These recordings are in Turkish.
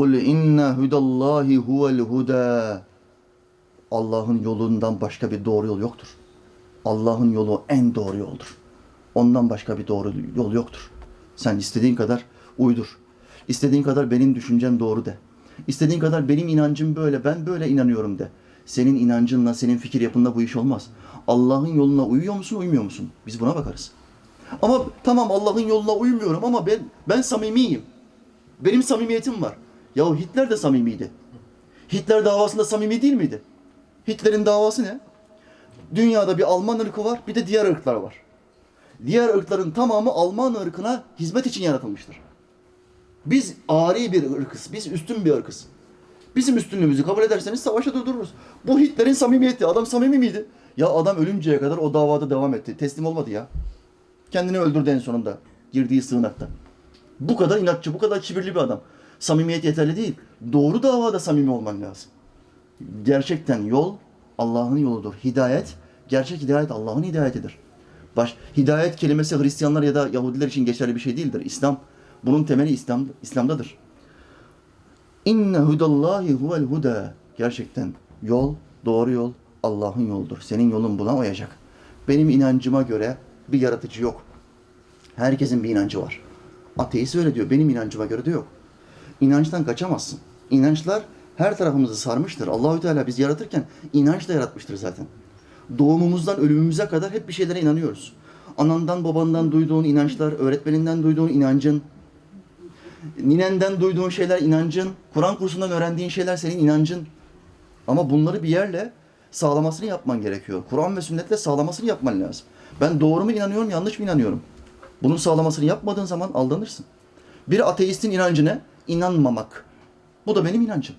Kul inne hudallahi huvel huda. Allah'ın yolundan başka bir doğru yol yoktur. Allah'ın yolu en doğru yoldur. Ondan başka bir doğru yol yoktur. Sen istediğin kadar uydur. İstediğin kadar benim düşüncem doğru de. İstediğin kadar benim inancım böyle, ben böyle inanıyorum de. Senin inancınla, senin fikir yapınla bu iş olmaz. Allah'ın yoluna uyuyor musun, uymuyor musun? Biz buna bakarız. Ama tamam Allah'ın yoluna uymuyorum ama ben ben samimiyim. Benim samimiyetim var. Yahu Hitler de samimiydi. Hitler davasında samimi değil miydi? Hitler'in davası ne? Dünyada bir Alman ırkı var, bir de diğer ırklar var. Diğer ırkların tamamı Alman ırkına hizmet için yaratılmıştır. Biz ari bir ırkız, biz üstün bir ırkız. Bizim üstünlüğümüzü kabul ederseniz savaşa durdururuz. Bu Hitler'in samimiyeti. Adam samimi miydi? Ya adam ölünceye kadar o davada devam etti. Teslim olmadı ya. Kendini öldürdü en sonunda. Girdiği sığınakta. Bu kadar inatçı, bu kadar kibirli bir adam. Samimiyet yeterli değil. Doğru davada samimi olman lazım. Gerçekten yol Allah'ın yoludur. Hidayet, gerçek hidayet Allah'ın hidayetidir. Baş, hidayet kelimesi Hristiyanlar ya da Yahudiler için geçerli bir şey değildir. İslam, bunun temeli İslam, İslam'dadır. İnne hudallahi huvel huda. Gerçekten yol, doğru yol Allah'ın yoludur. Senin yolun buna uyacak. Benim inancıma göre bir yaratıcı yok. Herkesin bir inancı var. Ateist öyle diyor. Benim inancıma göre de yok. İnançtan kaçamazsın. İnançlar her tarafımızı sarmıştır. Allahü Teala biz yaratırken inançla yaratmıştır zaten. Doğumumuzdan ölümümüze kadar hep bir şeylere inanıyoruz. Anandan babandan duyduğun inançlar, öğretmeninden duyduğun inancın, ninenden duyduğun şeyler inancın, Kur'an kursundan öğrendiğin şeyler senin inancın. Ama bunları bir yerle sağlamasını yapman gerekiyor. Kur'an ve sünnetle sağlamasını yapman lazım. Ben doğru mu inanıyorum, yanlış mı inanıyorum? Bunun sağlamasını yapmadığın zaman aldanırsın. Bir ateistin inancı ne? İnanmamak. Bu da benim inancım.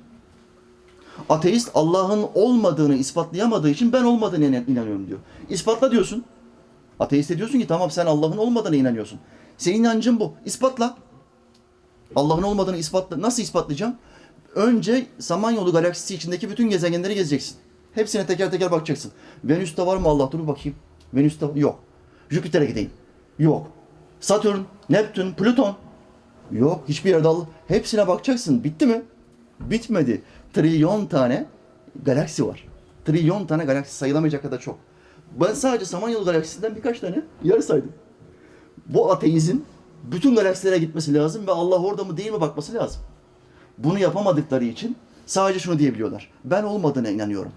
Ateist Allah'ın olmadığını ispatlayamadığı için ben olmadığını inan- inanıyorum diyor. İspatla diyorsun. Ateiste diyorsun ki tamam sen Allah'ın olmadığına inanıyorsun. Senin inancın bu. İspatla. Allah'ın olmadığını ispatla. Nasıl ispatlayacağım? Önce Samanyolu galaksisi içindeki bütün gezegenleri gezeceksin. Hepsine teker teker bakacaksın. Venüs'te var mı Allah? Dur bakayım. Venüs'te yok. Jüpiter'e gideyim. Yok. Satürn, Neptün, Plüton. Yok. Hiçbir yerde Allah. Hepsine bakacaksın. Bitti mi? Bitmedi. Trilyon tane galaksi var. Trilyon tane galaksi sayılamayacak kadar çok. Ben sadece Samanyolu galaksisinden birkaç tane yer saydım. Bu ateizin bütün galaksilere gitmesi lazım ve Allah orada mı değil mi bakması lazım. Bunu yapamadıkları için sadece şunu diyebiliyorlar. Ben olmadığına inanıyorum.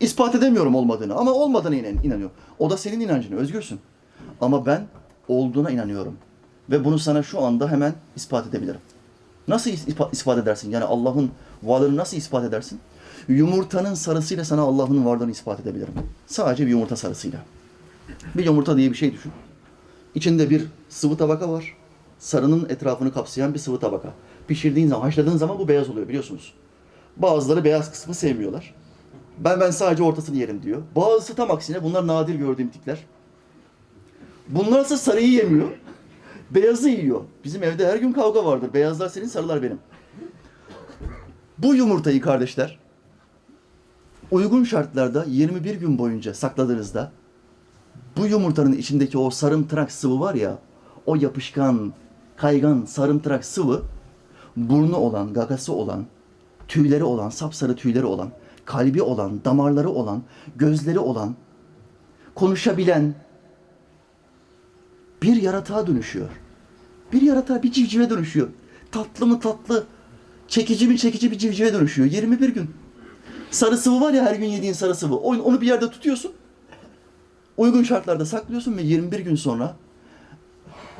İspat edemiyorum olmadığını ama olmadığına inan- inanıyorum. O da senin inancın, özgürsün. Ama ben olduğuna inanıyorum. Ve bunu sana şu anda hemen ispat edebilirim. Nasıl ispa- ispat edersin? Yani Allah'ın varlığını nasıl ispat edersin? Yumurtanın sarısıyla sana Allah'ın varlığını ispat edebilirim. Sadece bir yumurta sarısıyla. Bir yumurta diye bir şey düşün. İçinde bir sıvı tabaka var. Sarının etrafını kapsayan bir sıvı tabaka. Pişirdiğin zaman, haşladığın zaman bu beyaz oluyor biliyorsunuz. Bazıları beyaz kısmı sevmiyorlar. Ben ben sadece ortasını yerim diyor. Bazısı tam aksine bunlar nadir gördüğüm tipler. Bunlar ise sarıyı yemiyor. Beyazı yiyor. Bizim evde her gün kavga vardır. Beyazlar senin, sarılar benim. Bu yumurtayı kardeşler uygun şartlarda 21 gün boyunca sakladığınızda bu yumurtanın içindeki o sarımtırak sıvı var ya, o yapışkan, kaygan sarımtırak sıvı burnu olan, gagası olan, tüyleri olan, sapsarı tüyleri olan, kalbi olan, damarları olan, gözleri olan, konuşabilen bir yaratığa dönüşüyor. Bir yaratığa, bir civcive dönüşüyor. Tatlı mı tatlı, çekici mi çekici bir civcive dönüşüyor. 21 gün. Sarı sıvı var ya her gün yediğin sarı sıvı. Onu bir yerde tutuyorsun. Uygun şartlarda saklıyorsun ve 21 gün sonra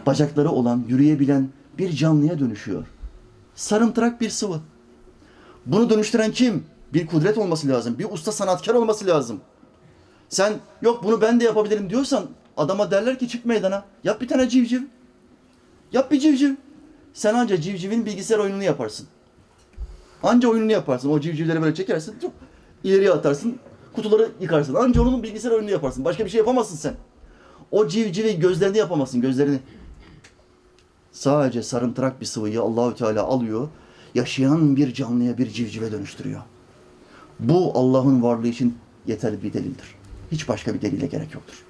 bacakları olan, yürüyebilen bir canlıya dönüşüyor. Sarımtırak bir sıvı. Bunu dönüştüren kim? Bir kudret olması lazım. Bir usta sanatkar olması lazım. Sen yok bunu ben de yapabilirim diyorsan adama derler ki çık meydana. Yap bir tane civciv. Yap bir civciv. Sen anca civcivin bilgisayar oyununu yaparsın. Anca oyununu yaparsın. O civcivleri böyle çekersin. Çok ileriye atarsın. Kutuları yıkarsın. Anca onun bilgisayar oyununu yaparsın. Başka bir şey yapamazsın sen. O civcivi gözlerini yapamazsın. Gözlerini. Sadece sarımtırak bir sıvıyı Allahü Teala alıyor. Yaşayan bir canlıya bir civcive dönüştürüyor. Bu Allah'ın varlığı için yeterli bir delildir. Hiç başka bir delile gerek yoktur.